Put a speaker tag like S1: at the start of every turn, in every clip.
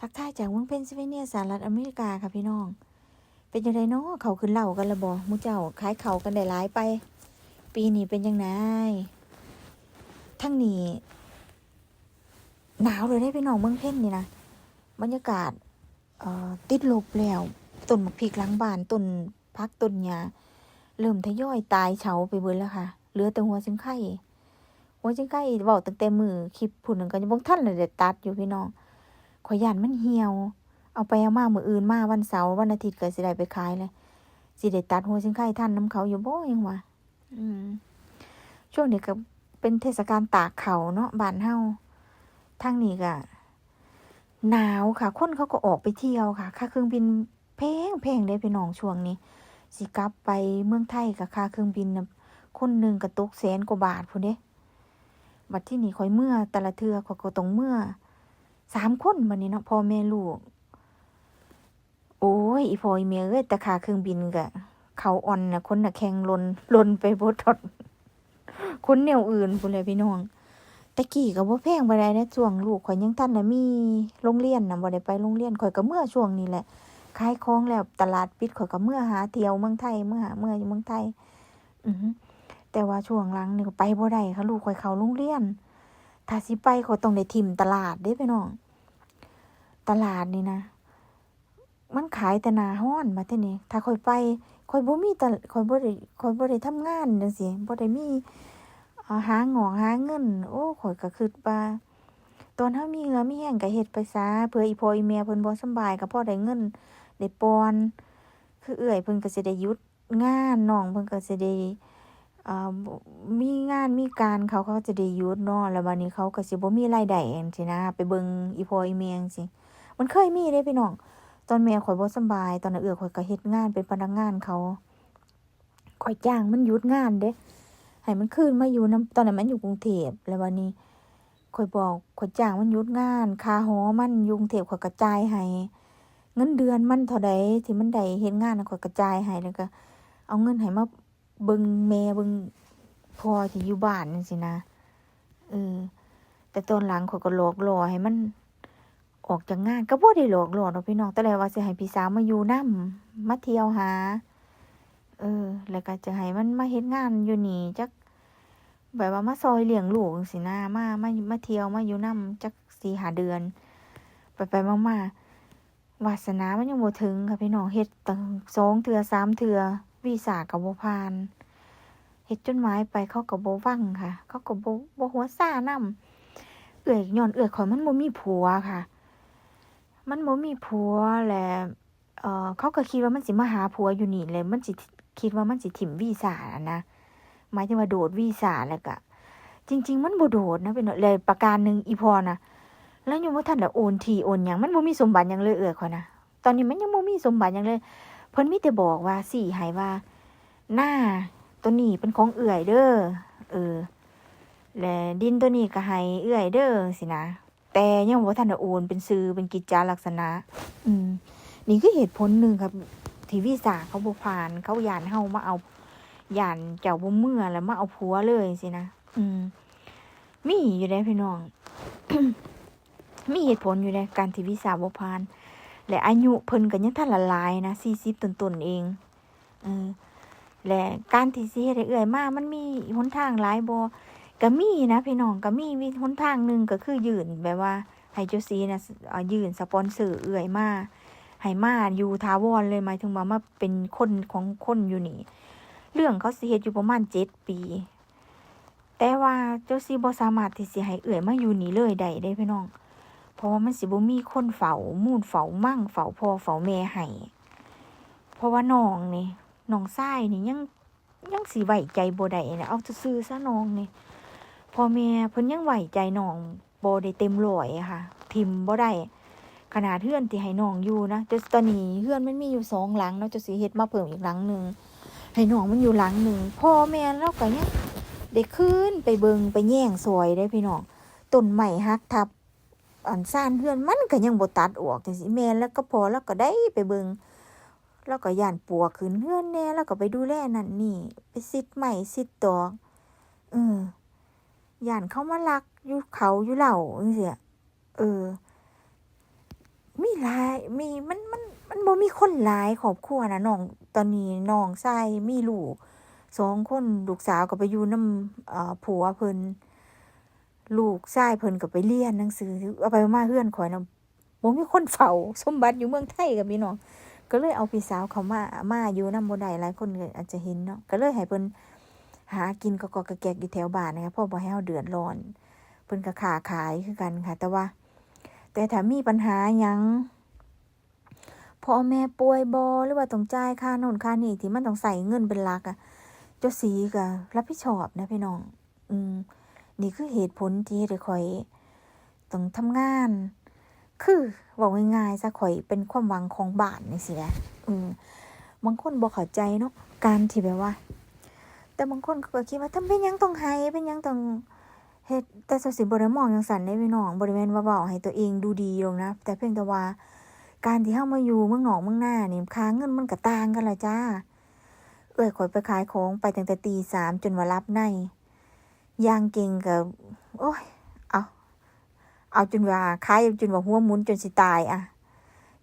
S1: ทักทายจากเมืองเพนซิลเวเนียสหรัฐอเมริกาค่ะพี่น้อง เป็นยังไงเนาะเขาขึ้นเหล่ากันละบ่หมูเจ้าขายเขากันได้หลายไป ปีนี้เป็นยังไงทั้งนี้หนาวเลยได้พี่น้องเมืองเพนนี่นะบรรยากาศติดลบแล้วต้นมะพริกหลังบานต้นพักต้นหญ้าเริ่มทยอยตายเฉาไปเบิดแล้วค่ะเหลือแต่หัวซิงไข่หัวซิงไข่เว้าตั้งแต่มือคลิปพุ่นนก็ยังบ่ทันเลยได้ตัดอยู่พี่น้อง ข่อยย่านมันเหี่ยว เอาไปเอามามื้ออื่นมาวันเสาร์วันอาทิตย์ก็สิได้ไปขายเลยสิได้ตัดหัวสิงไข่ทันน้ำเขาอยู่บ่ยังวะอืม ช่วงนี้ก็เป็นเทศกาลตากเขาเนาะบ้านเฮาทางนี้ก็หนาวค่ะ คนเขาก็ออกไปเที่ยวค่ะ ค่าเครื่องบินแพงแพงเด้พี่น้องช่วงนี้ สิกลับไปเมืองไทยกับค่าเครื่องบินนะคนหนึ่งก็ตกแสนกว่าบาทพุ่นเด้บัดที่นี่ข่อยเมื่อแต่ละเทือข่อยก็ต้องเมื่อ สามคนบัดนี้เนาะพ่อแม่ลูก โอ้ยอีพ่ออีเมียเอ้ยแต่ค่าเครื่องบินกะเขาอ่อนนะคนน่ะแข่งลนลนไปบ่ทดคนแนวอื่นพุ่นเลยพี่น้องแต่กี้ก็บ่แพงบ่ได้นะช่วงลูกข่อยยังทันน่ะมีโรงเรียนน่ะบ่ได้ไปโรงเรียนข่อยก็เมื่อช่วงนี้แหละขายของแล้วตลาดปิดข่อยก็เมื่อหาเที่ยวเมืองไทยเมื่อหาเมื่ออยู่เมืองไทย อือแต่ว่าช่วงหลังนี่ไปบ่ได้ค่ะลูกข่อยเข้าโรงเรียนถ้าสิไปข่อยต้องได้ทิมตลาดเด้พี่น้อง ตลาดนี่นะ มันขายแต่นาฮ้อนมาเท่นี้ถ้าคอยไปคอยบ่มีแต่คอยบ่ได้คอยบ่ได้ทำงานจังซี่บ่ได้มีอ่าหาหงอกหาเงิน โอ้ข่อยก็คิดว่าตอนเฮามีเหือมีแห้งก็เฮ็ดไปซะเพื่ออีพ่ออีแม่เพิ่นบ่สบายก็พอได้เงินได้ปอน คือเอื้อยเพิ่นก็สิได้หยุดงานน้องเพิ่นก็สิได้อ่าบ่มีงานมีการเขาเขาจะได้หยุดเนาะแล้วบัดนี้เขาก็สิบ่มีรายได้จังซี่นะ ไปเบิ่งอีพ่ออีแม่จังซี่ มันเคยมีเด้พี่น้อง ตอนแม่ข่อยบ่สบาย ตอนนั้นเอือข่อยก็เฮ็ดงานเป็นพนักงานเขาข่อยจ้างมันหยุดงานเด้ให้มันคืนมาอยู่นำตอนนั้นมันอยู่กรุงเทพแล้ววันนี้ข่อยบอกข่อยจ้างมันหยุดงานค่าหอมันยุงเทพข่อยกระจายให้เงินเดือนมันเท่าใดที่มันได้เฮ็ดงานน่ะข่อยกระจายให้แล้วก็ เอาเงินให้มาเบิ่งแม่เบิ่งพ่อที่อยู่บ้านจังซี่นะเออแต่ตอนหลังข่อยก็หลอกหล่อให้มัน ออกจากงานก็บ่ได้หลอกหลอนดอกพี่น้องแต่แล้วว่าสิให้พี่สาวมาอยู่นำมาเที่ยวหา เออ แล้วก็จะให้มันมาเฮ็ดงานอยู่นี่จักแบบว่ามาซอยเลี้ยงลูกจังซี่นะมามามาเที่ยวมาอยู่นำจัก4-5เดือน ไปไปมาๆวาสนามันยังบ่ถึงค่ะพี่น้องเฮ็ดตั้ง2เทื่อ3เทื่อวีซ่าก็บ่ผ่านเฮ็ดจดหมายไปเขาก็บ่ฟังค่ะ เขาก็บ่บ่หัวซ่านำเอื้อยย้อนเอื้อยข้อยมันบ่มีผัวค่ะ มันบ่มีผัวแหละเอ่อเขาก็คิดว่ามันสิมาหาผัวอยู่นี่แหละมันสิคิดว่ามันสิถิมวีซ่าอะนะหมายถึงว่าโดดวีซ่าแล้วก็จริง ๆ มันบ่โดดนะเป็นเลยประการหนึ่งอีพอนะแล้วยังบ่ทันได้โอนทีโอนหยังมันบ่มีสมบัติหยังเลยเอื้อยข้อนะตอนนี้มันยังบ่มีสมบัติหยังเลยเพิ่นมีแต่บอกว่าสิให้ว่า หน้าตัวนี้เป็นของเอื้อยเด้อเออและดินตัวนี้ก็ให้เอื้อยเด้อสินะ แต่ยังบ่าทันโอนเป็นซื้อเป็นกิจจาลักษณะ อืม นี่คือเหตุผลหนึ่งครับ ทีวีซ่าเขาบผ่านเขาหย่านเฮามาเอาหย่านเจ้าบ่เมื่อแล้วมาเอาผัวเลยสินะอืม มีอยู่ได้พี่น้อง มีเหตุผลอยู่ได้การทีวีซ่าบผ่าน และอายุเพิ่นก็ยังทันละหลายนะ40ต้นๆเองเออและการที่สิเฮ็ดให้เอื้อยมากมันมีหนทางหลายบ่ ก็มีนะพี่น้องก็มีวิหนทางหนึ่งก็คือยืนแบบว่าให้เจ้าซีนะอ่อยื่นสปอนเซอร์เอื่อยมาให้มาอยู่ทาวรเลยหมายถึงว่ามาเป็นคนของคนอยู่นี่ เรื่องเขาสิเฮ็ดอยู่ประมาณเจ็ดปี แต่ว่าเจ้าซีบ่สามารถที่สิให้เอื่อยมาอยู่นี่เลยได้เด้พี่น้อง เพราะว่ามันสิบ่มีคนเฝ้ามูนเฝ้ามั่งเฝ้าพ่อเฝ้าแม่ให้เพราะว่าน้องนี่น้องชายนี่ยังยังสิไว้ใจบ่ได้นะเอาซื่อซะน้องนี่ พ่อแม่เพิ่นยังไหวใจน้องบ่ได้เต็มร้อยค่ะ ทิมบ่ได้ขนาดเฮือนที่ให้น้องอยู่นะแต่ตอนนี้เฮือนมันมีอยู่สองหลังเนาะจะสิเฮ็ดมาเพิ่มอีกหลังหนึ่งให้น้องมันอยู่หลังหนึ่งพ่อแม่เราก็ยังได้ขึ้นไปเบิงไปแย่งซอยได้พี่น้องต้นไม้หักทับอันซ่านเฮือนมันก็ยังบ่ตัดออกจังซี่แม่แล้วก็พอแล้วก็ได้ไปเบิงแล้วก็ย่านปลวกขึ้นเฮือนแน่แล้วก็ไปดูแลนั่นนี่ ไปซิดไม้ซิดตอกเออ ย่านเขามาลักอยู่เขาอยู่เหล่าจังซี่ะเออ มีหลายมีมันมันมันบ่มีคนหลายครอบครัวนะน้องตอนนี้น้องชายมีลูกสองคนลูกสาวก็ไปอยู่นำเอ่อผัวเพิ่นลูกชายเพิ่นก็ไปเรียนหนังสือเอาไปมาเฮือนข่อยนะบ่มีคนเฝ้าสมบัติอยู่เมืองไทยก็พี่น้องก็เลยเอาพี่สาวเขามามาอยู่นำบ่ได้หลายคนก็อาจจะเห็นเนาะก็เลยให้เพิ่น หากินกอกๆแกกอยู่แถวบ้านนะคะพราะบ่ให้เฮาเดือดร้อนเพิ่นก็ค้าขายคือกันค่ะ แต่ว่า แต่ถ้ามีปัญหาหยังพ่อแม่ป่วยบ่หรือว่าต้องจ่ายค่าโน่นค่านี่ที่มันต้องใส่เงินเป็นหลักอะเจ้าสีก็รับผิดชอบนะพี่น้อง อืม นี่คือเหตุผลที่เดให้ข่อยต้องทำงาน คือเว้าง่ายๆซะข่อยเป็นความหวังของบ้านนี่สิแหละอืมบางคนบ่เข้าใจเนาะการที่แบบว่า แต่บางคนก็คิดว่าทำเป็นยังต้องให้เป็นยังต้องเฮ็ดแต่เจ้าสิบ่ได้มองจังซั่นเด้พี่น้องบ่ได้แม่นว่าเว้าให้ตัวเองดูดีลงนะ แต่เพียงแต่ว่าการที่เฮามาอยู่เมืองนอกเมืองหน้านี่ค่าเงินมันก็ต่างกันละจ้า เอ้อยขอยไปขายของไปตั้งแต่ตีสามจนว่ารับในย่างเก่งก็โอ้ยเอาเอาจนว่าขายจนว่าหัวหมุนจนสิตายอะ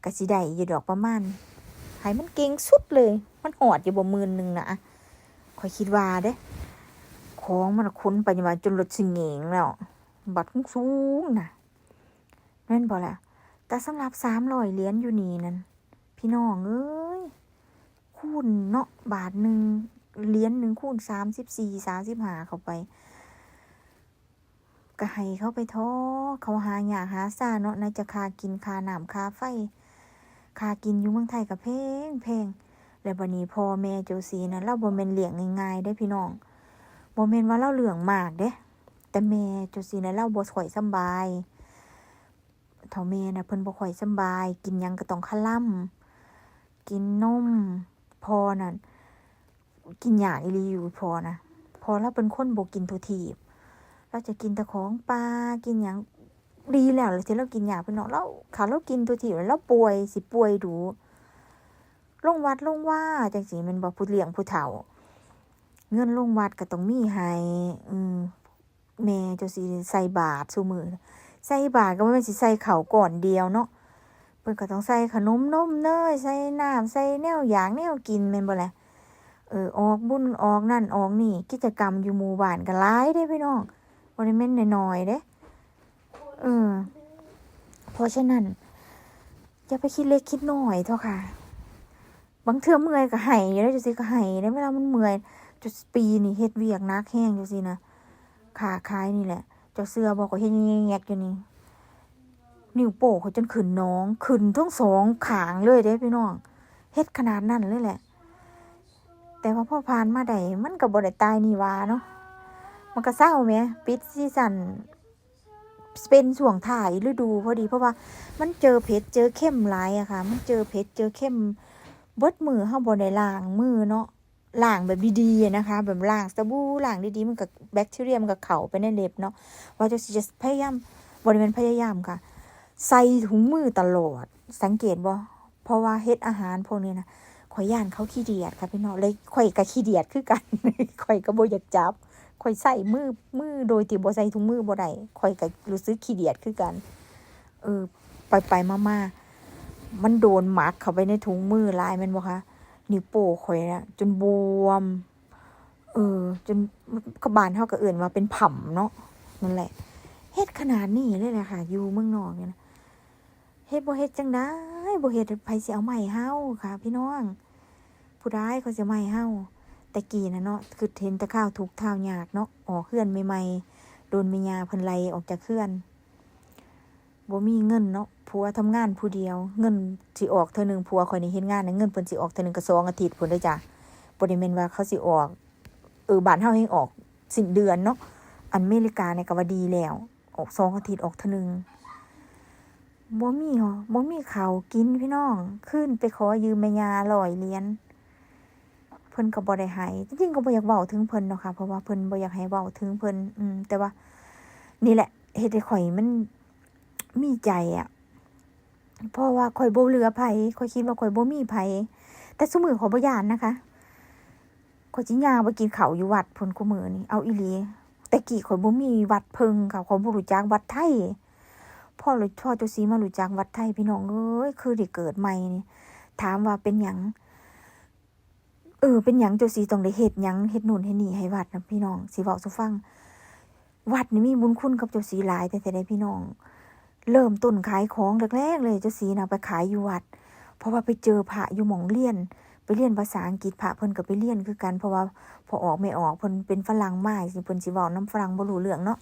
S1: ก็สิได้อยู่ดอกประมาณให้มันเก่งสุดเลย มันหอดอยู่บ่หมื่นหนึงนะ อะข้อยคิดว่าเด้ของมันค้นไปจนว่าจนรถสิเหงงแล้ว บัตรสูงนะนั่นบ่ล่ะแต่สำหรับสามร้อยเหรียญอยู่นี่นั่นพี่น้องเอ้ยคูณเนาะบาทหนึ่งเหรียญหนึ่งคูณสามสิบสี่สามสิบห้าเข้าไปก็ให้เขาไปท้อเขาหาอยากหาซาเนาะนายจะคากินคาน้ำคาไฟคากินอยู่เมืองไทยกับเพงเพง แล้วบัดนี้พ่อแม่โจซีนะเราบ่แม่นเลี้ยงง่ายๆได้พี่น้องบ่แม่นว่าเราเหลืองมากเด้แต่แม่จังซี่นะเราบ่ค่อยสบายเฒ่าแม่น่ะเพิ่นบ่ค่อยสบาย กินหยังก็ต้องคะล่ำกินนมพอนั่นกินหยาอีหลีอยู่พอนะพอเราเป็นคนบ่กินทุทีบเราจะกินแต่ของปลากินหยังดีแล้วแล้วที่เรากินหยาเพิ่นเนาะเราขาเรากินทุทีบแล้วเราป่วยสิป่วยดู ลงวัดลงว่าจังซี่แมันบ่ผู้เลี้ยงผู้เฒ่า เงินลงวัดก็ต้องมีให้อืมแม่เจ้าสิใส่บาตรซุมื้อใส่บาตรก็บ่แม่นสิใส่เข้าก่อนเดียวเนาะเพิ่นก็ต้องใส่ขนมนมเนยใส่น้ำใส่แนวหยางแนวกินแม่นบ่ละเออออกบุญออกนั่นออกนี่ กิจกรรมอยู่หมู่บ้านก็หลายเด้พี่น้องบ่ได้แม่นน้อยๆเด้เออเพราะฉะนั้นอย่าไปคิดเล็กคิดน้อยเถอะค่ะ บางเทื่อเมื่อยก็ให้อยู่แล้วจังซี่ก็ให้ได้เวลามันเมื่อยจุดปีนี่เฮ็ดเวียกนักแห้งจังซี่นะขาขายนี่แหละเจ้าเสือบอกว่าเฮ็ดแงกอยู่นี่นิ้วโป้งเขาจนขึ้นน้องขึ้นทั้งสองขางเลยเด้พี่น้องเฮ็ดขนาดนั้นเลยแหละ แต่ว่าพอผ่านมาได้มันก็บ่ได้ตายนี่วาเนาะมันก็เศร้าแหมปิดซีซั่นเป็นช่วงถ่ายฤดูพอดีเพราะว่ามันเจอเผ็ดเจอเข้มหลายอะค่ะ มันเจอเผ็ดเจอเข้ม เบิดมือเฮาบ่ได้ล้างมือเนาะล้างแบบดีๆนะคะ แบบล้างสบู่ล้างดีๆมันกับแบคทีเรียมันกับเข้าไปในเล็บเนาะว่าจะจะพยายามบริเวณพยายามค่ะ ใส่ถุงมือตลอด สังเกตบ่เพราะว่าเฮ็ดอาหารพวกนี้นะข่อยย่านเขาขี้เดียดค่ะพี่น้องเลยข่อยกับขี้เดียดคือกันข่อยก็บ่อยากจับข่อยใส่มือมือโดยที่บ่ใส่ถุงมือบ่ได้ข่อยก็รู้สึกขี้เดียดคือกัน เออไปไปๆมาๆ มันโดนหมักเข้าไปในถุงมือลายมันบ่คะนิ้วโป้ข่อยนะจนบวม เออ จนกบานเท่ากับเอื่นว่าเป็นผ่ำเนาะนั่นแหละเฮ็ดขนาดนี้เลยแหละค่ะ อยู่เมืองนอกเนี่ยนะเฮ็ดบ่เฮ็ดจังได้บ่เฮ็ดไผสิเอาใหม่เฮาค่ะ พี่น้อง ผู้ใดเขาสิใหม่เฮาแต่กี้นะเนาะคือเห็นต่ข้าวทุกข้าวยากเนาะออกเฮือนใหม่ๆโดนแม่ย่าเพิ่นไล่ออกจากเฮือน บ่มีเงินเนาะผัวทำงานผู้เดียว เงินสิออกเทื่อหนึงผัวข่อยนี่เฮ็ดงานนะเงินเพิ่นสิออกเทื่อหนึงก็สองอาทิตย์พุ่นเด้จ้ะบ่ได้แม่นว่าเขาสิออก เออบ้านเฮาเฮงออกสิ้นเดือนเนาะอันอเมริกาเนี่ยก็ว่าดีแล้ว ออกสองอาทิตย์ออกเทื่อหนึงบ่มีหรอบ่มีข้าวกินพี่น้อง ขึ้นไปขอยืมแม่ยาร้อยเหรียญเพิ่นก็บ่ได้ให้จริงๆก็บ่อยากเว้าถึงเพิ่นเนาะค่ะเพราะว่าเพิ่นบ่อยากให้เว้าถึงเพิ่นอืมแต่ว่า นี่แหละเฮ็ดให้ข่อยมัน มีใจอะเพราะว่าข่อยโบเหลือไผข่อยคิดว่าข่อยโบมีไผ่แต่ซุมื้อขอบยานนะคะข่อยสิยาไปกินเขาอยู่วัดพุ่นคุมือนี่เอาอีหลีแต่กี้ข่อยโบมีวัดเพิ่งค่ะข่อยบ่รู้จักวัดไทยพ่อรู้พ่อเจ้าสีมารู้จักวัดไทยพี่น้องเอ้ยคือได้เกิดใหม่นี่ถามว่าเป็นหยังเออเป็นหยังเจ้าสีต้องได้เฮ็ดหยังเฮ็ดนู่นเฮ็ดนี่ให้วัดนะพี่น้องสิเว้าสู่ฟัง วัดนี่มีบุญคุณกับเจ้าสีหลายแต่แต่ใดพี่น้อง เริ่มต้นขายของแรกๆเลยเจ้าสีนะไปขายอยู่วัด เพราะว่าไปเจอพระอยู่หมองเรียน ไปเรียนภาษาอังกฤษพระเพิ่นก็ไปเรียนคือกันเพราะว่าพอออกไม่ออกเพิ่นเป็นฝรั่งมาสิเพิ่นสิเว้านํฝรั่งบ่รู้เรื่องเนาะ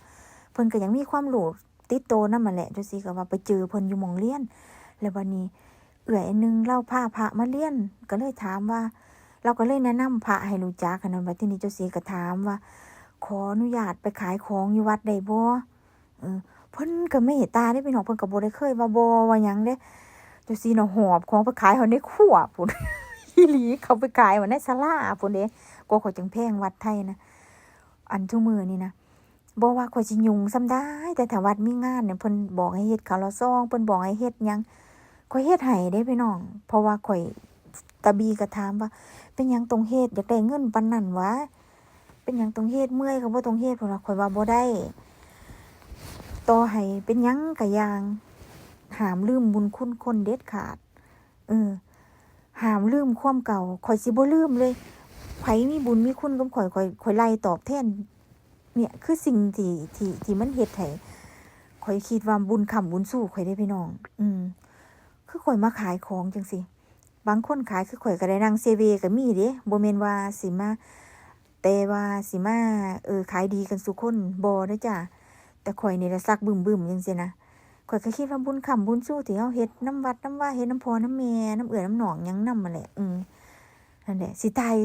S1: เพิ่นก็ยังมีความรู้ติดโตนำมันแหละเจังซี่ก็ว่าไปเจอเพิ่นอยู่หมองเรียน แล้วบัดนี้เอื้อยนึงเล่าพาพระมาเรียนก็เลยถามว่า เราก็เลยแนะนำพระให้รู้จักกันนั้นบัดทีนี้เจ้าสีก็ถามว่า ขออนุญาตไปขายของอยู่วัดได้บ่เออ เพิ่นก็เมตตาได้พี่น้องเพิ่นก็บ่ได้เคยว่าบ่ว่าหยังเด้เจ้าสีน่ะหอบของไปขายเฮาในครัวพุ่นอีหลีเขาไปขายว่าในศาลาพุ่นเด้ก็ข่อยจังแพงวัดไทยนะอันทุกมื้อนี่นะบ่ว่าข่อยสิยุ่งซำได้ แต่ถ้าวัดมีงานเนี่ยเพิ่นบอกให้เฮ็ดข้าวละซองเพิ่นบอกให้เฮ็ดหยังข่อยเฮ็ดให้เด้พี่น้อง เพราะว่าข่อยตาบีก็ถามว่า เป็นหยังต้องเฮ็ดอยากได้เงินปานนั้นวะเป็นหยังต้องเฮ็ดเมื่อยก็บ่ต้องเฮ็ดพุ่นว่าข่อยว่าบ่ได้ ต่อให้เป็นยังก็อย่าง หามลืมบุญคุณคนเด็ดขาด เออ หามลืมความเก่าข่อยสิบ่ลืมเลยไผมีบุญมีคุณกับข่อยข่อยข่อยไล่ตอบแทน เนี่ยคือสิ่งที่ที่ที่มันเฮ็ดให้ข่อยคิดว่าบุญคำบุญสู้ข่อยได้พี่น้อง อืม คือข่อยมาขายของจังซี่บางคนขายคือข่อยก็ได้นั่งเซเวก็มีเด้บ่แม่นว่าสิมาแต่ว่าสิมาเออขายดีกันสุคนบ่เด้อจ้ะ แต่ข่อยนี่ละซักบึมๆจังซี่นะข่อยก็คิดว่าบุญคำบุญสู้ที่เฮาเฮ็ดน้ำวัดน้ำว่าเฮ็ดน้ำพอน้ำแม่น้ำเอื้อน้ำหนองยังนำมาแหละอืมนั่นแหละสิตาย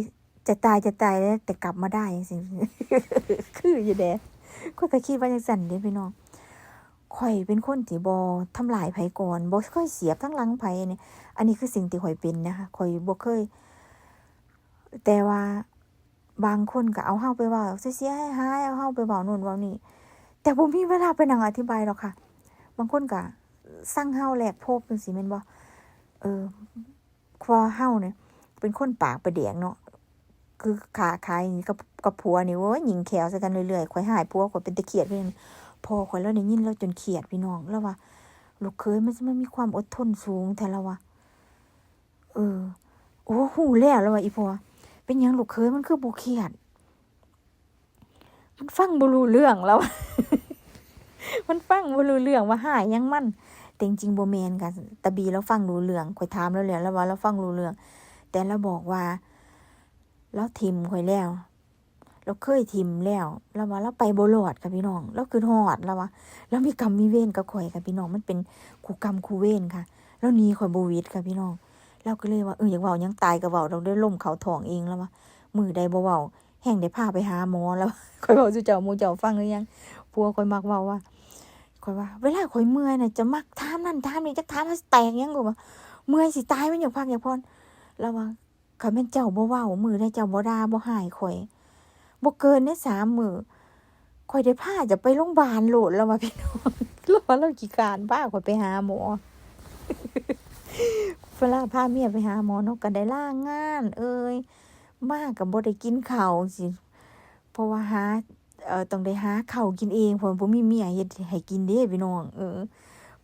S1: จะตายจะตายแล้วแต่กลับมาได้จังซี่คืออยู่แดข่อยก็คิดว่าจังซั่นเด้พี่น้องข่อยเป็นคนที่บ่ทำลายไผก่อนบ่ค่อยเสียบทั้งหลังไผเนี่ย อันนี้คือสิ่งที่ข่อยเป็นนะคะข่อยบ่เคย แต่ว่าบางคนก็เอาเฮาไปเว้าเสียๆหายเอาเฮาไปเว้านู่นเว้านี่ แต่บ่มีเวลาไปนั่งอธิบายหรอกค่ะ บางคนก็สั่งเฮาแหลกพบจังซี่แม่นบ่เออเพราะว่าเฮาเนี่ย เป็นคนปากประแดงเนาะคือขาขายอย่างนี่กับกับผัวนี่โอ้ยหญิงแขวใส่กันเรื่อยๆข่อยหายผัวข่อยเป็นตะเคียดเพิ่นพอข่อยแล้วได้ยินแล้วจนเครียดพี่น้องแล้วว่าลูกเคยมันจะมันมีความอดทนสูงแท้แล้ววะเออ โอ้หูแล้วแล้วว่าอีพอเป็นยังลูกเคยมันคือบ่เครียด มันฟังบ่รู้เรื่องแล้ว มันฟังบ่รู้เรื่องว่าหายยังมันแต่จริงบ่แมนกันตะบีแล้วฟังรู้เรื่องข่อยถามแล้วแหละแล้วว่าเราฟังรู้เรื่อง แต่เราบอกว่าเราทิมข่อยแล้วเราเคยทิมแล้วแล้วว่าเราไปบ่รอดค่ะพี่น้องเราคือฮอดแล้วว่าเรามีกรรมมีเวรกับข่อยค่ะพี่น้องมันเป็นคู่กรรมคู่เวรค่ะแล้วหนีข่อยบวิตค่ะพี่น้องเราก็เลยว่าเอออยากเว้ายังตายก็เว้าเราได้ล่มเขาท้องเองแล้วว่ามือใดบ่เว้าแห้งได้พาไปหาหมอแล้วข่อยเว้าสู่เจ้าหมูเจ้าฟังหรือยังผัวข่อยมักเว้าว่า ข่อยว่า เวลาข่อยเมื่อยน่ะจะมักถามนั่นถามนี่จักถามว่าแตกยังก็ว่าเมื่อยสิตายมันอยากพักอยากพรแล้วว่าคันแม่นเจ้าบ่เว้ามือได้เจ้าบ่ดาบ่หายข่อยบ่เกินได้สามมือข่อยได้พาจะไปโรงพยาบาลโหลดแล้วว่าพี่น้องแล้วว่าเราขี้คร้าข่อยไปหาหมอเวลาพาเมียไปหาหมอเนาะก็ได้ล่างาน เอ้ยมากกับบ่ได้กินข้าวสิเพราะว่าหา เอ่อต้องได้หาข้าวกินเองเพราะบ่มีเมียเฮ็ดให้กินเด้พี่น้องเออ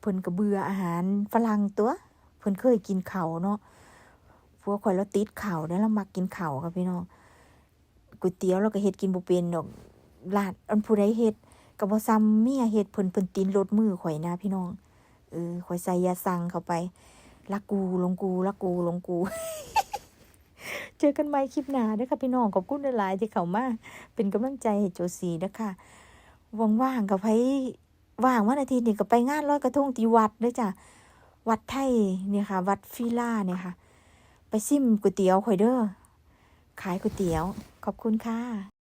S1: เพิ่นก็เบื่ออาหารฝรั่งตัวเพิ่นเคยกินข้าวเนาะพวกข่อยเราติดข้าวแล้วเรามักกินข้าวค่ะพี่น้องก๋วยเตี๋ยวเราก็เฮ็ดกินบ่เป็นดอกลาดอันผู้ใดเฮ็ดก็บ่ซ้ำเมียเฮ็ดเพิ่นเพิ่นตีนรถมือข่อยนะพี่น้องเออข่อยใส่ยาสั่งเข้าไปลักกูลงกูลักกูลงกู เจอกันใหม่คลิปหน้าเด้อค่ะพี่น้องขอบคุณหลายๆที่เข้ามาเป็นกำลังใจให้โจซีนะคะว่างๆกับไผว่างวันอาทิตย์นี่ก็ไปงานลอยกระทงที่วัดเด้อจ้ะวัดไทยเนี่ยค่ะ วัดฟิล่าเนี่ยค่ะ ไปซิมก๋วยเตี๋ยวข่อยเด้อขายก๋วยเตี๋ยว ขอบคุณค่ะ